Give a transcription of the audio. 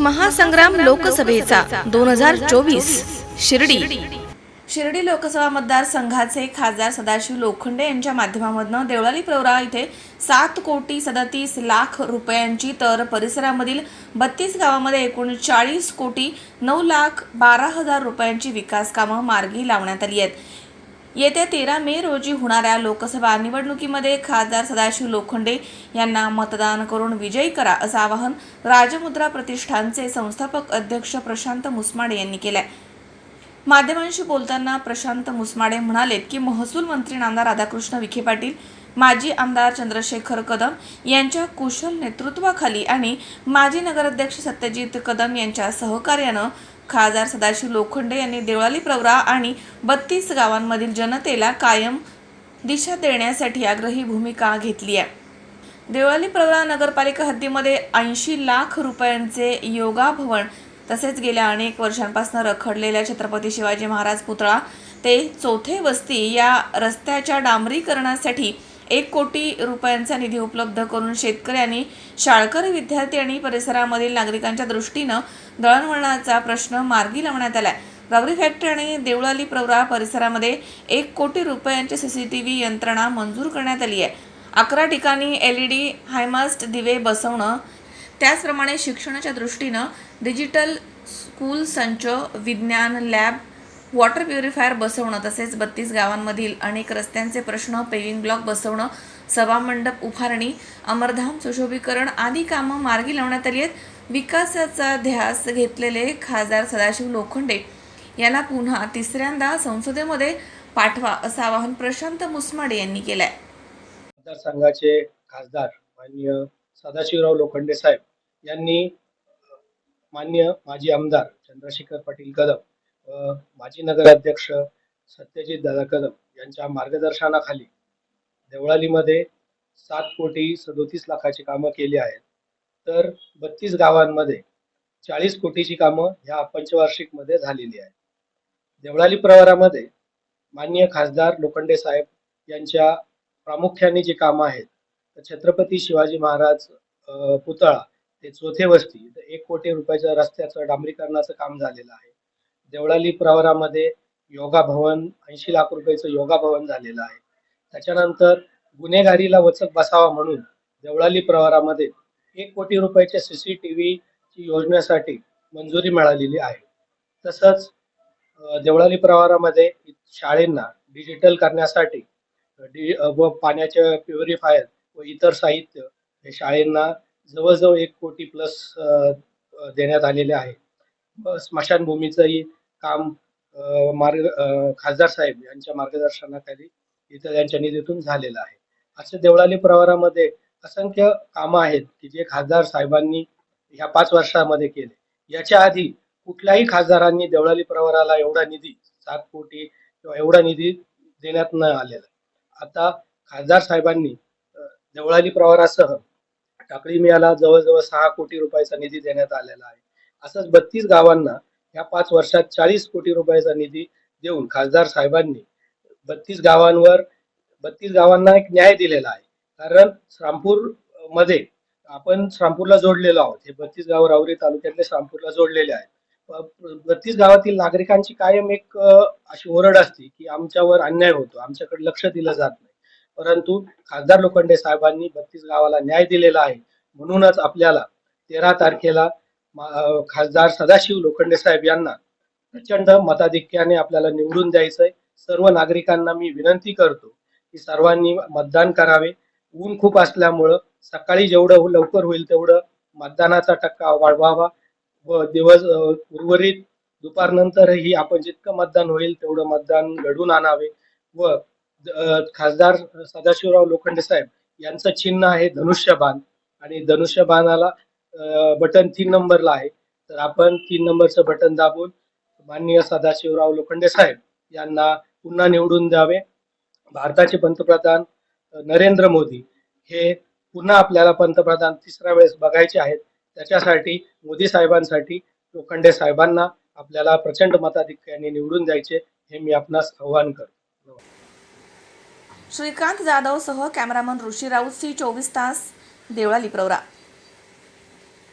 महासंग्राम लोकसभेचा दोन हजार चोवीस शिर्डी. शिर्डी लोकसभा मतदारसंघाचे खासदार सदाशिव लोखंडे यांच्या माध्यमामधनं देवळाली प्रवरा इथे सात कोटी सदतीस लाख रुपयांची तर परिसरामधील बत्तीस गावामध्ये एकूण चाळीस कोटी नऊ लाख बारा हजार रुपयांची विकास कामं मार्गी लावण्यात आली आहेत. येत्या तेरा मे रोजी होणाऱ्या लोकसभा निवडणुकीमध्ये खासदार सदाशिव लोखंडे यांना मतदान करून विजयी करा असं आवाहन राजमुद्रा प्रतिष्ठानचे संस्थापक अध्यक्ष प्रशांत मुसमाडे यांनी केलंय. माध्यमांशी बोलताना प्रशांत मुसमाडे म्हणालेत की महसूल मंत्री नामदार राधाकृष्ण विखे पाटील माजी आमदार चंद्रशेखर कदम यांच्या कुशल नेतृत्वाखाली आणि माजी नगराध्यक्ष सत्यजित कदम यांच्या सहकार्यानं खासदार सदाशिव लोखंडे यांनी देवळाली प्रवरा आणि बत्तीस गावांमधील जनतेला कायम दिशा देण्यासाठी आग्रही भूमिका घेतली आहे. देवळाली प्रवरा नगरपालिका हद्दीमध्ये ऐंशी लाख रुपयांचे योगा भवन तसेच गेल्या अनेक वर्षांपासून रखडलेल्या छत्रपती शिवाजी महाराज पुतळा ते चौथे वस्ती या रस्त्याच्या डांबरीकरणासाठी एक कोटी रुपयांचा निधी उपलब्ध करून शेतकरी आणि शाळकरी विद्यार्थी आणि परिसरामधील नागरिकांच्या दृष्टीनं दळणवळणाचा प्रश्न मार्गी लावण्यात आलाय. रबरी फॅक्टरी आणि देवळाली प्रवरा परिसरामध्ये एक कोटी रुपयांची सी सी टी व्ही यंत्रणा मंजूर करण्यात आली आहे. अकरा ठिकाणी एल ई डी हायमास्ट दिवे बसवणं त्याचप्रमाणे शिक्षणाच्या दृष्टीनं डिजिटल स्कूल संच विज्ञान लॅब वॉटर प्युरिफायर बसवणं तसेच बत्तीस गावांमधील अनेक रस्त्यांचे प्रश्न पेविंग ब्लॉक बसवणं सभामंडप उभारणी अमरधाम सुशोभीकरण आदी कामं मार्गी लावण्यात आली आहेत. विकासाचा ध्यास घेतलेले खासदार सदाशिव लोखंडे यांना पुन्हा तिसऱ्यांदा संसदेमध्ये पाठवा असं आवाहन प्रशांत मुसमाडे यांनी केलंय. मतदारसंघाचे खासदार माननीय सदाशिवराव लोखंडे साहेब यांनी मान्य माजी आमदार चंद्रशेखर पाटील कदम माजी नगराध्यक्ष सत्यजित दादा कदम यांच्या मार्गदर्शनाखाली देवळालीमध्ये सात कोटी सदोतीस लाखाची कामं केली आहेत. तर बत्तीस गावांमध्ये चाळीस कोटीची कामं ह्या पंचवार्षिकमध्ये झालेली आहेत. देवळाली प्रवारामध्ये माननीय खासदार लोखंडे साहेब यांच्या प्रामुख्याने जी कामं आहेत तर छत्रपती शिवाजी महाराज पुतळा ते चौथे वस्ती एक कोटी रुपयाच्या रस्त्याचं डांबरीकरणाचं काम झालेलं आहे. देवळाली प्रवरामध्ये योगा भवन ऐंशी लाख रुपयाचं योगा भवन झालेलं आहे. त्याच्यानंतर गुन्हेगारीला वचक बसावा म्हणून देवळाली प्रवरामध्ये एक कोटी रुपयाच्या सीसीटीव्ही ची योजनेसाठी मंजुरी मिळालेली आहे. तसंच देवळाली प्रवारामध्ये शाळेंना डिजिटल करण्यासाठी डि- व पाण्याचे प्युरिफायर व इतर साहित्य हे शाळेंना जवळजवळ एक कोटी प्लस देण्यात आलेले आहे. स्मशानभूमीचंही काम मार्ग खासदार साहेब यांच्या मार्गदर्शनाखाली इथं त्यांच्या निधीतून झालेलं आहे. असे देवळाली प्रवारामध्ये असंख्य कामं आहेत की जे खासदार साहेबांनी ह्या पाच वर्षामध्ये केले. याच्या आधी कुठल्याही खासदारांनी देवळाली प्रवाराला एवढा निधी सात कोटी किंवा एवढा निधी देण्यात न आलेला. आता खासदार साहेबांनी देवळाली प्रवारासह टाकळी मियाला जवळजवळ सहा कोटी रुपयाचा निधी देण्यात आलेला आहे. असंच बत्तीस गावांना या पाच वर्षात चाळीस कोटी रुपयाचा निधी देऊन खासदार साहेबांनी बत्तीस गावांवर बत्तीस गावांना एक न्याय दिलेला आहे. कारण श्रामपूरमध्ये आपण श्रामपूरला जोडलेलो आहोत. हे बत्तीस गाव रावरी तालुक्यातले श्रामपूरला जोडलेले आहेत. बत्तीस गावातील नागरिकांची कायम एक अशी ओरड असते की आमच्यावर अन्याय होतो. आमच्याकडे लक्ष दिलं जात नाही. परंतु खासदार लोखंडे साहेबांनी बत्तीस गावाला न्याय दिलेला आहे. म्हणूनच आपल्याला तेरा तारखेला खासदार सदाशिव लोखंडे साहेब यांना प्रचंड मताधिक्याने आपल्याला निवडून द्यायचंय. सर्व नागरिकांना मी विनंती करतो की सर्वांनी मतदान करावे. ऊन खूप असल्यामुळं सकाळी जेवढं लवकर होईल तेवढं मतदानाचा टक्का वाढवावा व दिवस उर्वरित दुपारनंतरही आपण जितकं मतदान होईल तेवढं मतदान घडून आणावे व खासदार सदाशिवराव लोखंडे साहेब यांचं चिन्ह आहे धनुष्यबाण आणि धनुष्यबाणाला बटन तीन नंबरला आहे. तर आपण तीन नंबरचं बटन दाबून माननीय सदाशिवराव लोखंडे साहेब यांना पुन्हा निवडून द्यावे. भारताचे पंतप्रधान नरेंद्र मोदी हे पुन्हा आपल्याला पंतप्रधान तिसऱ्या वेळेस बघायचे आहेत. त्याच्यासाठी मोदी साहेबांसाठी लोखंडे साहेबांना आपल्याला प्रचंड मताधिक्याने निवडून द्यायचे हे मी आपणास आव्हान करतो. श्रीकांत जाधव सह कॅमेरामन ऋषी राऊत सी चोवीस तास देवळाली प्रवरा.